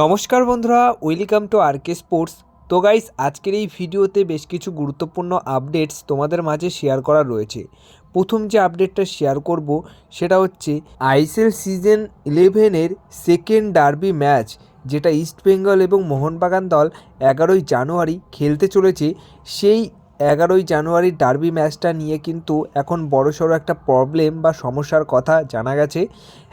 নমস্কার বন্ধুরা welcome to R K sports তো গাইস আজকের এই ভিডিওতে বেশ কিছু গুরুত্বপূর্ণ আপডেটস তোমাদের মাঝে শেয়ার করা রয়েছে। প্রথম যে আপডেটটা শেয়ার করব, সেটা হচ্ছে আইএসএল সিজন ইলেভেনের সেকেন্ড ডার্বি ম্যাচ যেটা ইস্টবেঙ্গল এবং মোহনবাগান দল এগারোই জানুয়ারি খেলতে চলেছে, সেই এগারোই জানুয়ারির ডার্বি ম্যাচটা নিয়ে কিন্তু এখন বড়সড় একটা প্রবলেম বা সমস্যার কথা জানা গেছে।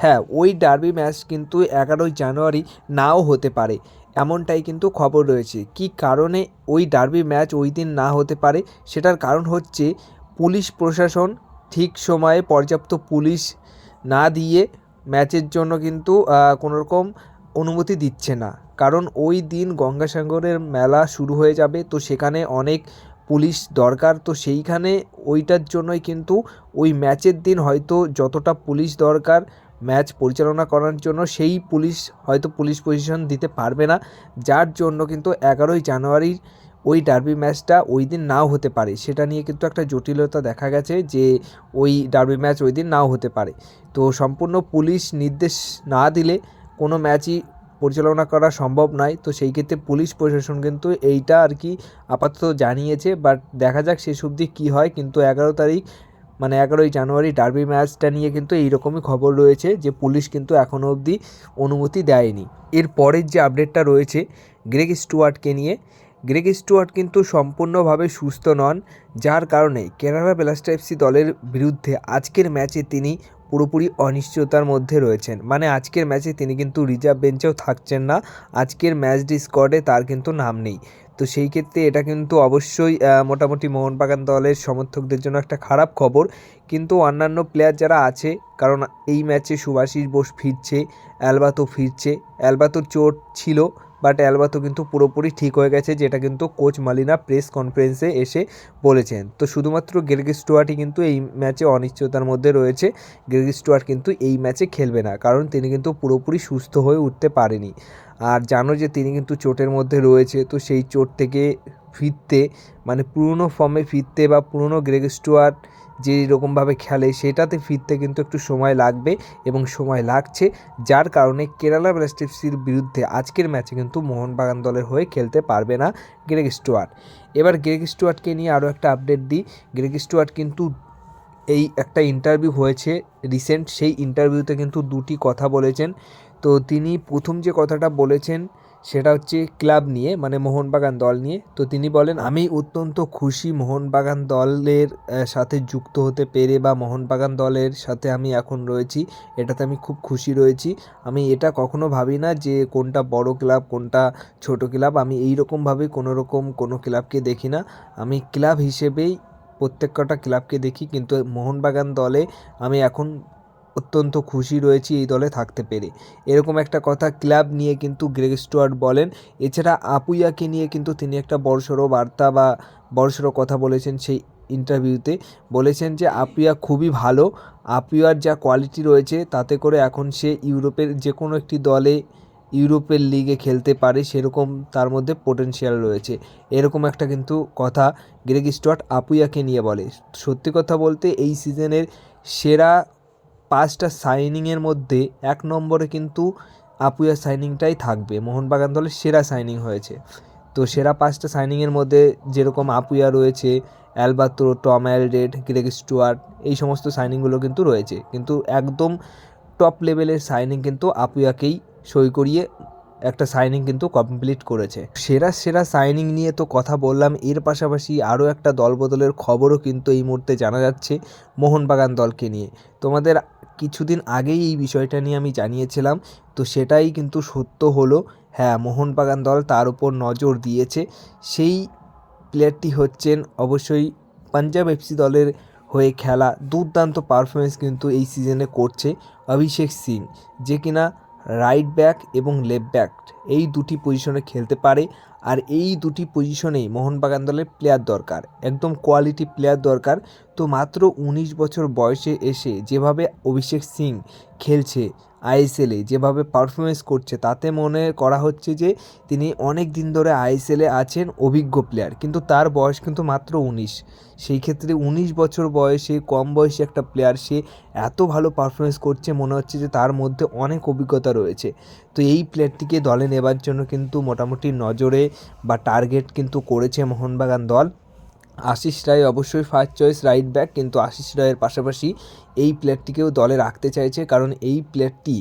হ্যাঁ ওই ডার্বি ম্যাচ কিন্তু এগারোই জানুয়ারি নাও হতে পারে, এমনটাই কিন্তু খবর রয়েছে। কি কারণে ওই ডার্বি ম্যাচ ওই দিন না হতে পারে? সেটার কারণ হচ্ছে পুলিশ প্রশাসন ঠিক সময়ে পর্যাপ্ত পুলিশ না দিয়ে ম্যাচের জন্য কিন্তু কোনোরকম অনুমতি দিচ্ছে না। কারণ ওই দিন গঙ্গাসাগরের মেলা শুরু হয়ে যাবে, তো সেখানে অনেক পুলিশ দরকার, তো সেইখানে ওইটার জন্যই কিন্তু ওই ম্যাচের দিন হয়তো যতটা পুলিশ দরকার ম্যাচ পরিচালনা করার জন্য, সেই পুলিশ হয়তো পুলিশ পজিশন দিতে পারবে না। যার জন্য কিন্তু এগারোই জানুয়ারির ওই ডার্বি ম্যাচটা ওই দিন নাও হতে পারে। সেটা নিয়ে কিন্তু একটা জটিলতা দেখা গেছে যে ওই ডার্বি ম্যাচ ওই দিন নাও হতে পারে। তো সম্পূর্ণ পুলিশ নির্দেশ না দিলে কোনো ম্যাচই পরিচালনা করা সম্ভব নয়। তো সেই ক্ষেত্রে পুলিশ প্রশাসন কিন্তু এইটা আর কি আপাতত জানিয়েছে। বাট দেখা যাক শেষ অবধি কী হয়। কিন্তু এগারো তারিখ মানে এগারোই জানুয়ারি ডার্বি ম্যাচটা নিয়ে কিন্তু এইরকমই খবর রয়েছে যে পুলিশ কিন্তু এখনও অবধি অনুমতি দেয়নি। এর পরের যে আপডেটটা রয়েছে গ্রেগ স্টুয়ার্টকে নিয়ে, গ্রেগ স্টুয়ার্ট কিন্তু সম্পূর্ণভাবে সুস্থ নন। যার কারণে কেরালা ব্লাস্টার এফসি দলের বিরুদ্ধে আজকের ম্যাচে তিনি পুরোপুরি অনিশ্চয়তার মধ্যে রয়েছেন। মানে আজকের ম্যাচে তিনি কিন্তু রিজার্ভ বেঞ্চেও থাকছেন না। আজকের ম্যাচ ডি স্কোয়াডে তার কিন্তু নাম নেই। তো সেই ক্ষেত্রে এটা কিন্তু অবশ্যই মোটামুটি মোহনবাগান দলের সমর্থকদের জন্য একটা খারাপ খবর। কিন্তু অন্যান্য প্লেয়ার যারা আছে, কারণ এই ম্যাচে সুভাষিস বোস ফিরছে, অ্যালবাতো ফিরছে। অ্যালবাতোর চোট ছিল বাট অ্যালবাতো কিন্তু পুরোপুরি ঠিক হয়ে গেছে, যেটা কিন্তু কোচ মালিনা প্রেস কনফারেন্সে এসে বলেছেন। তো শুধুমাত্র গেরগি স্টুয়ার্টই কিন্তু এই ম্যাচে অনিশ্চয়তার মধ্যে রয়েছে। গেরগি স্টুয়ার্ট কিন্তু এই ম্যাচে খেলবে না, কারণ তিনি কিন্তু পুরোপুরি সুস্থ হয়ে উঠতে পারেনি। আর জানো যে তিনি কিন্তু চোটের মধ্যে রয়েছে, তো সেই চোট থেকে ফিরতে মানে পুরনো ফর্মে ফিরতে বা পুরনো গ্রেগ স্টুয়ার্ট যে রকমভাবে খেলে সেটাতে ফিরতে কিন্তু একটু সময় লাগবে এবং সময় লাগছে, যার কারণে কেরালা ব্লাস্টার্সের বিরুদ্ধে আজকের ম্যাচে কিন্তু মোহনবাগান দলের হয়ে খেলতে পারবে না গ্রেগ স্টুয়ার্ট এবার গ্রেগ স্টুয়ার্টকে নিয়ে আরও একটা আপডেট দিই। গ্রেগ স্টুয়ার্ট কিন্তু এই একটা ইন্টারভিউ হয়েছে রিসেন্ট সেই ইন্টারভিউতে কিন্তু দুটি কথা বলেছেন। তো তিনি প্রথম যে কথাটা বলেছেন সেটা হচ্ছে ক্লাব নিয়ে মানে মোহনবাগান দল নিয়ে। তো তিনি বলেন, আমি অত্যন্ত খুশি মোহনবাগান দলের সাথে যুক্ত হতে পেরে বা মোহনবাগান দলের সাথে আমি এখন রয়েছি, এটাতে আমি খুব খুশি রয়েছি। আমি এটা কখনো ভাবি না যে কোনটা বড় ক্লাব, কোনটা ছোট ক্লাব। আমি এই রকমভাবে কোনো রকম কোনো ক্লাবকে দেখি না। আমি ক্লাব হিসেবেই প্রত্যেক কটা ক্লাবকে দেখি, কিন্তু মোহনবাগান দলে আমি এখন অত্যন্ত খুশি রয়েছি এই দলে থাকতে পেরে। এরকম একটা কথা ক্লাব নিয়ে কিন্তু গ্রেগ স্টুয়ার্ট বলেন। এছাড়া আপুইয়াকে নিয়ে কিন্তু তিনি একটা বড়সড় বার্তা বা বড়সড় কথা বলেছেন সেই ইন্টারভিউতে। বলেছেন যে, আপুইয়া খুবই ভালো। আপুইয়ার যা কোয়ালিটি রয়েছে, তাতে করে এখন সে ইউরোপের যে কোনো একটি দলে ইউরোপের লিগে খেলতে পারে, সেরকম তার মধ্যে পোটেনশিয়াল রয়েছে। এরকম একটা কিন্তু কথা গ্রেগ স্টুয়ার্ট আপুইয়াকে নিয়ে বলে। সত্যি কথা বলতে, এই সিজনের সেরা পাঁচটা সাইনিংয়ের মধ্যে এক নম্বরে কিন্তু আপুয়া সাইনিংটাই থাকবে। মোহনবাগান দলের সেরা সাইনিং হয়েছে। তো সেরা পাঁচটা সাইনিংয়ের মধ্যে যেরকম আপুয়া রয়েছে, Alberto, Tom Aldred, Greg Stewart, এই সমস্ত সাইনিংগুলো কিন্তু রয়েছে। কিন্তু একদম টপ লেভেলের সাইনিং কিন্তু আপুয়াকেই সই করিয়ে একটা সাইনিং কিন্তু কমপ্লিট করেছে। সেরা সেরা সাইনিং নিয়ে তো কথা বললাম। এর পাশাপাশি আরও একটা দলবদলের খবরও কিন্তু এই মুহূর্তে জানা যাচ্ছে মোহনবাগান দলকে নিয়ে। তোমাদের কিছুদিন আগেই এই বিষয়টা নিয়ে আমি জানিয়েছিলাম। তো সেটাই কিন্তু সত্য হলো। হ্যাঁ মোহনবাগান দল তার উপর নজর দিয়েছে। সেই প্লেয়ারটি হচ্ছেন অবশ্যই পাঞ্জাব এফসি দলের হয়ে খেলা দুর্দান্ত পারফরমেন্স কিন্তু এই সিজনে করছে অভিষেক সিং। যে কিনা রাইট ব্যাক এবং লেফট ব্যাক এই দুটি পজিশনে খেলতে পারে। আর এই দুটি পজিশনেই মোহনবাগান দলের প্লেয়ার দরকার, একদম কোয়ালিটি প্লেয়ার দরকার। তো মাত্র উনিশ বছর বয়সে এসে যেভাবে অভিষেক সিং খেলছে আইএসএলে যেভাবে পারফরমেন্স করছে, তাতে মনে করা হচ্ছে যে তিনি অনেক দিন ধরে আইএসএলে আছেন অভিজ্ঞ প্লেয়ার কিন্তু তার বয়স কিন্তু মাত্র উনিশ। সেই ক্ষেত্রে উনিশ বছর বয়সে, কম বয়সী একটা প্লেয়ার সে এত ভালো পারফরমেন্স করছে, মনে হচ্ছে যে তার মধ্যে অনেক অভিজ্ঞতা রয়েছে। তো এই প্লেয়ারটিকে দলে নেবার জন্য কিন্তু মোটামুটি নজরে বা টার্গেট কিন্তু করেছে মোহনবাগান দল। আশিস রায় অবশ্যই ফার্স্ট চয়েস রাইট ব্যাক কিন্তু আশিস রায়ের পাশাপাশি এই প্লেয়ারটিকেও দলে রাখতে চাইছে কারণ এই প্লেয়ারটি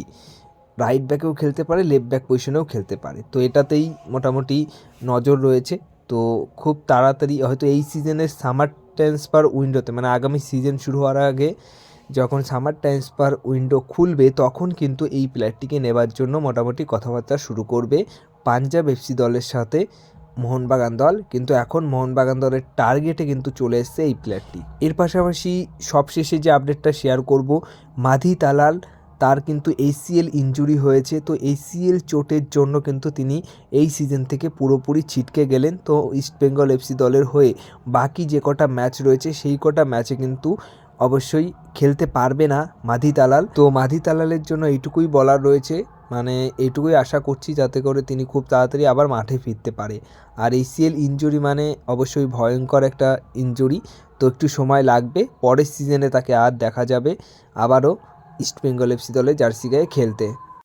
রাইট ব্যাকেও খেলতে পারে লেফট ব্যাক পজিশনেও খেলতে পারে। তো এটাতেই মোটামুটি নজর রয়েছে। তো খুব তাড়াতাড়ি হয়তো এই সিজনের সামার ট্রান্সফার উইন্ডোতে মানে আগামী সিজন শুরু হওয়ার আগে যখন সামার ট্রান্সফার উইন্ডো খুলবে, তখন কিন্তু এই প্লেয়ারটিকে নেবার জন্য মোটামুটি কথাবার্তা শুরু করবে পাঞ্জাব এফসি দলের সাথে মোহনবাগান দল। কিন্তু এখন মোহনবাগান দলের টার্গেটে কিন্তু চলে এসছে এই প্লেয়ারটি এর পাশাপাশি সবশেষে যে আপডেটটা শেয়ার করব, মাধি তালাল তার কিন্তু এসিএল ইনজুরি হয়েছে। তো এসিএল চোটের জন্য কিন্তু তিনি এই সিজন থেকে পুরোপুরি ছিটকে গেলেন। তো ইস্টবেঙ্গল এফসি দলের হয়ে বাকি যে কটা ম্যাচ রয়েছে, সেই কটা ম্যাচে কিন্তু অবশ্যই খেলতে পারবে না মাধি তালাল তো মাধি তালালের জন্য এইটুকুই বলার রয়েছে। মানে এইটুকুই আশা করছি যাতে করে তিনি খুব তাড়াতাড়ি আবার মাঠে ফিরতে পারে। আর এসিএল ইনজুরি মানে অবশ্যই ভয়ঙ্কর একটা ইনজুরি তো একটু সময় লাগবে, পরের সিজনে তাকে আর দেখা যাবে। আবারও ইস্ট বেঙ্গল এফসি দলে জার্সি গায়ে খেলতে।